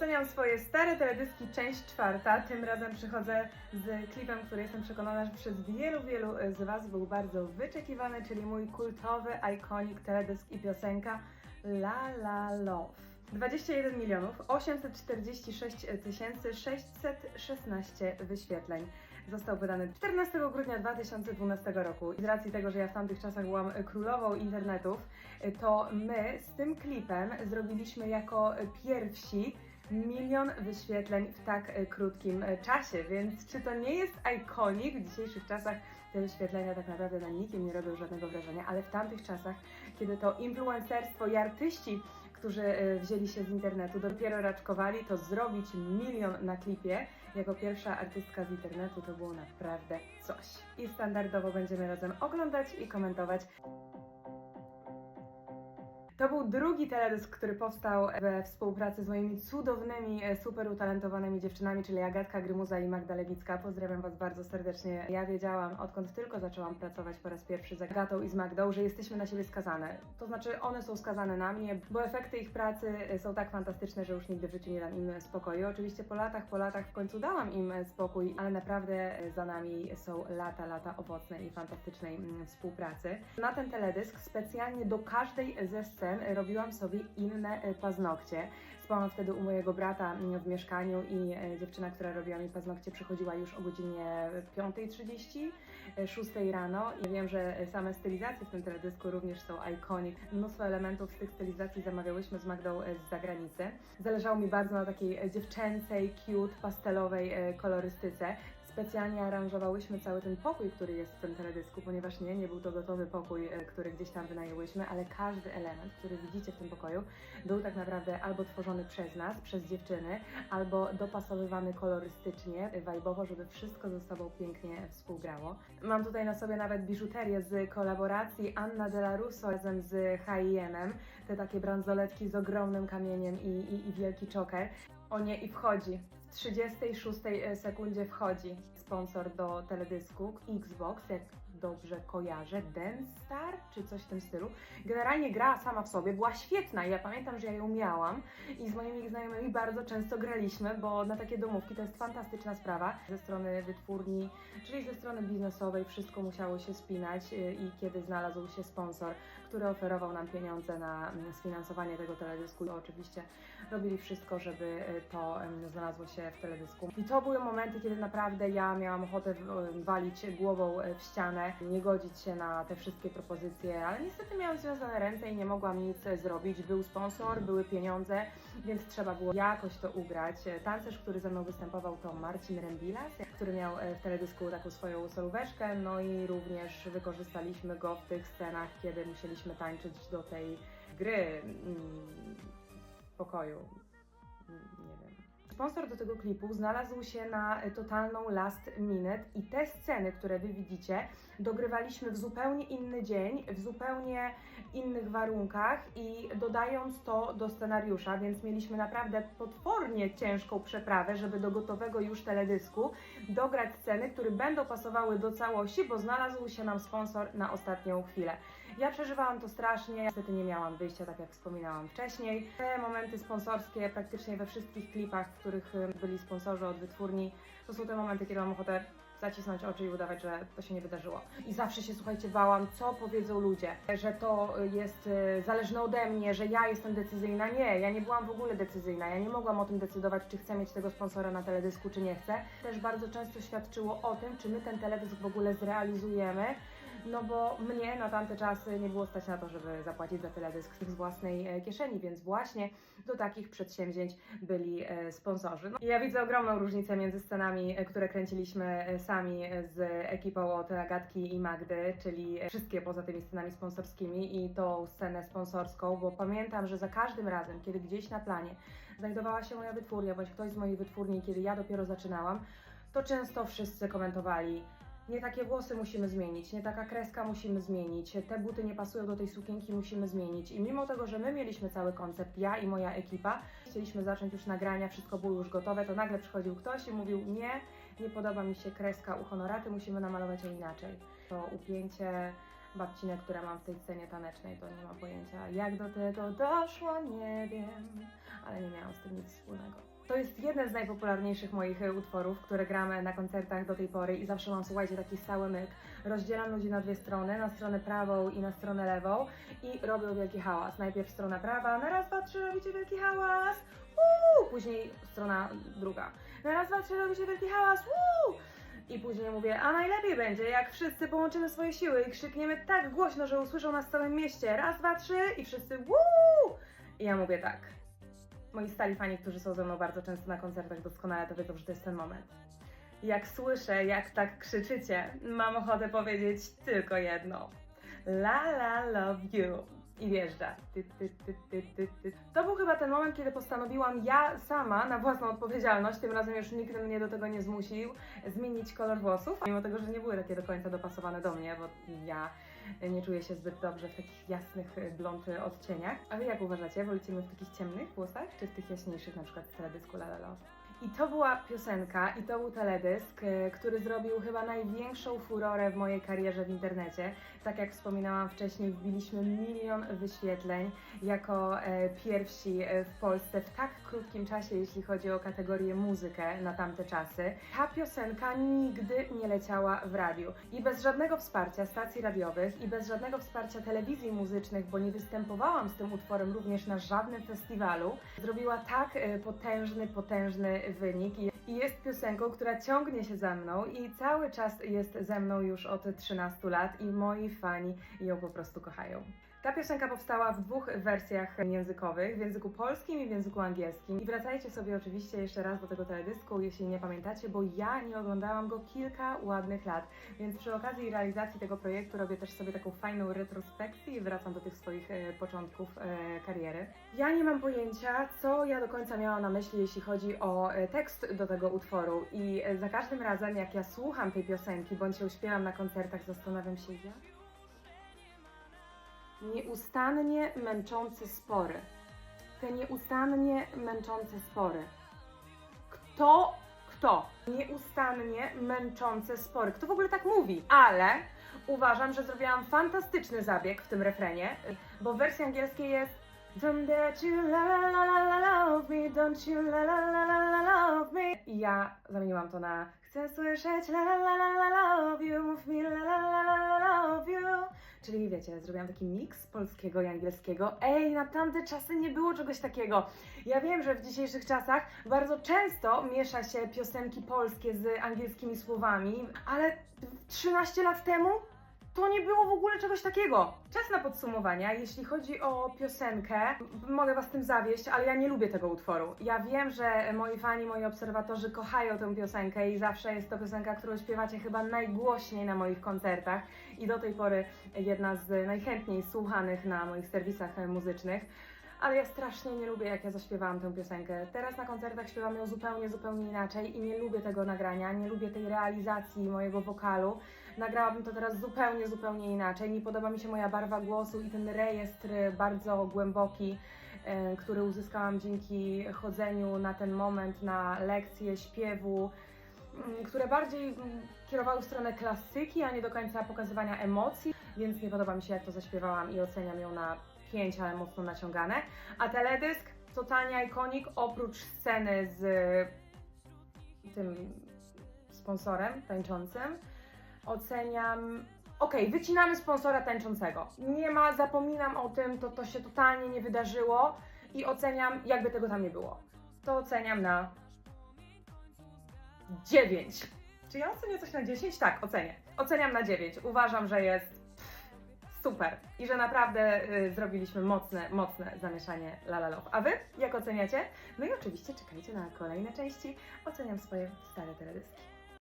Oceniam swoje stare teledyski, część czwarta. Tym razem przychodzę z klipem, który jestem przekonana, że przez wielu, wielu z Was był bardzo wyczekiwany, czyli mój kultowy, iconic teledysk i piosenka La La Love. 21 milionów 846 tysięcy 616 wyświetleń. Został wydany 14 grudnia 2012 roku. I z racji tego, że ja w tamtych czasach byłam królową internetów, to my z tym klipem zrobiliśmy jako pierwsi milion wyświetleń w tak e, krótkim e, czasie, więc czy to nie jest iconic? W dzisiejszych czasach te wyświetlenia tak naprawdę na nikim nie robią żadnego wrażenia, ale w tamtych czasach, kiedy to influencerstwo i artyści, którzy e, wzięli się z internetu, dopiero raczkowali, to zrobić milion na klipie jako pierwsza artystka z internetu to było naprawdę coś. I standardowo będziemy razem oglądać i komentować. To był drugi teledysk, który powstał we współpracy z moimi cudownymi, e, super utalentowanymi dziewczynami, czyli Agatka Grymuza i Magda Lewicka. Pozdrawiam Was bardzo serdecznie. Ja wiedziałam, odkąd tylko zaczęłam pracować po raz pierwszy z Agatą i z Magdą, że jesteśmy na siebie skazane. To znaczy, one są skazane na mnie, bo efekty ich pracy e, są tak fantastyczne, że już nigdy w życiu nie dam im spokoju. Oczywiście po latach, po latach w końcu dałam im spokój, ale naprawdę e, za nami są lata, lata owocnej i fantastycznej mm, współpracy. Na ten teledysk specjalnie do każdej ze scen robiłam sobie inne e, paznokcie. Spałam wtedy u mojego brata mm, w mieszkaniu i e, dziewczyna, która robiła mi paznokcie, przychodziła już o godzinie 5.30, 6 e, rano. I wiem, że same stylizacje w tym teledysku również są iconic. Mnóstwo elementów z tych stylizacji zamawiałyśmy z Magdą z zagranicy. Zależało mi bardzo na takiej dziewczęcej, cute, pastelowej kolorystyce. Specjalnie aranżowałyśmy cały ten pokój, który jest w tym teledysku, ponieważ nie, nie był to gotowy pokój, e, który gdzieś tam wynajęłyśmy, ale każdy element, który widzicie w tym pokoju, był tak naprawdę albo tworzony przez nas, przez dziewczyny, albo dopasowywany kolorystycznie, wajbowo, żeby wszystko ze sobą pięknie współgrało. Mam tutaj na sobie nawet biżuterię z kolaboracji Anna Della Russo razem z H&M, te takie bransoletki z ogromnym kamieniem i, i, i wielki czoker. O nie, i wchodzi. W 36 sekundzie wchodzi sponsor do teledysku Xbox, jak dobrze kojarzę, Dance Star czy coś w tym stylu. Generalnie gra sama w sobie była świetna i ja pamiętam, że ja ją miałam i z moimi znajomymi bardzo często graliśmy, bo na takie domówki to jest fantastyczna sprawa. Ze strony wytwórni, czyli ze strony biznesowej wszystko musiało się spinać y, i kiedy znalazł się sponsor, który oferował nam pieniądze na mm, sfinansowanie tego teledysku, to oczywiście robili wszystko, żeby y, to em, znalazło się w teledysku. I to były momenty, kiedy naprawdę ja miałam ochotę w- walić głową e, w ścianę, nie godzić się na te wszystkie propozycje, ale niestety miałam związane ręce i nie mogłam nic e, zrobić. Był sponsor, były pieniądze, więc trzeba było jakoś to ugrać. E, Tancerz, który ze mną występował to Marcin Rembilas, który miał e, w teledysku taką swoją solóweczkę, no i również wykorzystaliśmy go w tych scenach, kiedy musieliśmy tańczyć do tej gry mm, pokoju. Mm, Nie wiem. Sponsor do tego klipu znalazł się na totalną last minute i te sceny, które Wy widzicie, dogrywaliśmy w zupełnie inny dzień, w zupełnie innych warunkach i dodając to do scenariusza, więc mieliśmy naprawdę potwornie ciężką przeprawę, żeby do gotowego już teledysku dograć sceny, które będą pasowały do całości, bo znalazł się nam sponsor na ostatnią chwilę. Ja przeżywałam to strasznie, niestety nie miałam wyjścia, tak jak wspominałam wcześniej. Te momenty sponsorskie praktycznie we wszystkich klipach, w których y, byli sponsorzy od wytwórni, to są te momenty, kiedy mam ochotę zacisnąć oczy i udawać, że to się nie wydarzyło. I zawsze się, słuchajcie, bałam, co powiedzą ludzie, że to y, jest y, zależne ode mnie, że ja jestem decyzyjna. Nie, ja nie byłam w ogóle decyzyjna, ja nie mogłam o tym decydować, czy chcę mieć tego sponsora na teledysku, czy nie chcę. Też bardzo często świadczyło o tym, czy my ten teledysk w ogóle zrealizujemy, no bo mnie na tamte czasy nie było stać na to, żeby zapłacić za teledysk z własnej e, kieszeni, więc właśnie do takich przedsięwzięć byli e, sponsorzy. No, ja widzę ogromną różnicę między scenami, e, które kręciliśmy sami z ekipą od Agatki i Magdy, czyli wszystkie poza tymi scenami sponsorskimi i tą scenę sponsorską, bo pamiętam, że za każdym razem, kiedy gdzieś na planie znajdowała się moja wytwórnia, bądź ktoś z mojej wytwórni, kiedy ja dopiero zaczynałam, to często wszyscy komentowali nie takie włosy musimy zmienić, nie taka kreska musimy zmienić, te buty nie pasują do tej sukienki, musimy zmienić. I mimo tego, że my mieliśmy cały koncept, ja i moja ekipa, chcieliśmy zacząć już nagrania, wszystko było już gotowe, to nagle przychodził ktoś i mówił nie, nie podoba mi się kreska u honoraty, musimy namalować je inaczej. To upięcie babcinę, które mam w tej scenie tanecznej, to nie mam pojęcia jak do tego doszło, nie wiem, ale nie miałam z tym nic wspólnego. To jest jeden z najpopularniejszych moich e, utworów, które gramy na koncertach do tej pory i zawsze mam, słuchajcie, taki stały myk. Rozdzielam ludzi na dwie strony, na stronę prawą i na stronę lewą i robią wielki hałas. Najpierw strona prawa, na raz, dwa, trzy robicie wielki hałas, Uuu! później strona druga. Na raz, dwa, trzy robicie wielki hałas, Uuu! I później mówię, a najlepiej będzie, jak wszyscy połączymy swoje siły i krzykniemy tak głośno, że usłyszą nas w całym mieście. Raz, dwa, trzy i wszyscy! I ja mówię tak. Moi stali fani, którzy są ze mną bardzo często na koncertach, doskonale to wiedzą, że to jest ten moment. Jak słyszę, jak tak krzyczycie, mam ochotę powiedzieć tylko jedno. La la love you. I wjeżdża. Ty, ty, ty, ty, ty, ty. To był chyba ten moment, kiedy postanowiłam ja sama, na własną odpowiedzialność, tym razem już nikt mnie do tego nie zmusił, zmienić kolor włosów, mimo tego, że nie były takie do końca dopasowane do mnie, bo ja nie czuję się zbyt dobrze w takich jasnych y, blond y, odcieniach. A wy jak uważacie? Wolicie mnie w takich ciemnych włosach, czy w tych jaśniejszych, na przykład z teledysku La La? I to była piosenka i to był teledysk, y, który zrobił chyba największą furorę w mojej karierze w internecie. Tak jak wspominałam wcześniej, wbiliśmy milion wyświetleń jako e, pierwsi e, w Polsce w tak krótkim czasie, jeśli chodzi o kategorię muzykę na tamte czasy. Ta piosenka nigdy nie leciała w radiu i bez żadnego wsparcia stacji radiowych i bez żadnego wsparcia telewizji muzycznych, bo nie występowałam z tym utworem również na żadnym festiwalu, zrobiła tak e, potężny, potężny wynik i jest piosenką, która ciągnie się za mną i cały czas jest ze mną już od 13 lat i moi fani ją po prostu kochają. Ta piosenka powstała w dwóch wersjach językowych, w języku polskim i w języku angielskim. I wracajcie sobie oczywiście jeszcze raz do tego teledysku, jeśli nie pamiętacie, bo ja nie oglądałam go kilka ładnych lat. Więc przy okazji realizacji tego projektu robię też sobie taką fajną retrospekcję i wracam do tych swoich e, początków e, kariery. Ja nie mam pojęcia, co ja do końca miałam na myśli, jeśli chodzi o e, tekst do tego utworu. I za każdym razem, jak ja słucham tej piosenki, bądź ją śpiewam na koncertach, zastanawiam się, jak Nieustannie męczące spory. Te nieustannie męczące spory. Kto, kto? Nieustannie męczące spory. Kto w ogóle tak mówi? Ale uważam, że zrobiłam fantastyczny zabieg w tym refrenie, bo w wersji angielskiej jest Don't you la la la la la love me, don't you la la la la la love me. I ja zamieniłam to na Chcę słyszeć la la la la la love you, mi la la la la la. Czyli wiecie, zrobiłam taki miks polskiego i angielskiego. Ej, na tamte czasy nie było czegoś takiego. Ja wiem, że w dzisiejszych czasach bardzo często miesza się piosenki polskie z angielskimi słowami, ale 13 lat temu to nie było w ogóle czegoś takiego. Czas na podsumowania. Jeśli chodzi o piosenkę, mogę Was tym zawieść, ale ja nie lubię tego utworu. Ja wiem, że moi fani, moi obserwatorzy kochają tę piosenkę i zawsze jest to piosenka, którą śpiewacie chyba najgłośniej na moich koncertach i do tej pory jedna z najchętniej słuchanych na moich serwisach muzycznych. Ale ja strasznie nie lubię, jak ja zaśpiewałam tę piosenkę. Teraz na koncertach śpiewam ją zupełnie, zupełnie inaczej i nie lubię tego nagrania, nie lubię tej realizacji mojego wokalu. Nagrałabym to teraz zupełnie, zupełnie inaczej. Nie podoba mi się moja barwa głosu i ten rejestr bardzo głęboki, e, który uzyskałam dzięki chodzeniu na ten moment na lekcje śpiewu, m, które bardziej m, kierowały w stronę klasyki, a nie do końca pokazywania emocji, więc nie podoba mi się, jak to zaśpiewałam i oceniam ją na 5, ale mocno naciągane. A teledysk totalnie ikonik, oprócz sceny z tym sponsorem tańczącym, oceniam. Okej, wycinamy sponsora tańczącego. Nie ma, zapominam o tym, to, to się totalnie nie wydarzyło i oceniam, jakby tego tam nie było. To oceniam na 9. Czy ja ocenię coś na 10? Tak, ocenię. Oceniam na 9. Uważam, że jest super i że naprawdę y, zrobiliśmy mocne, mocne zamieszanie La La Love. A Wy jak oceniacie? No i oczywiście czekajcie na kolejne części. Oceniam swoje stare teledyski.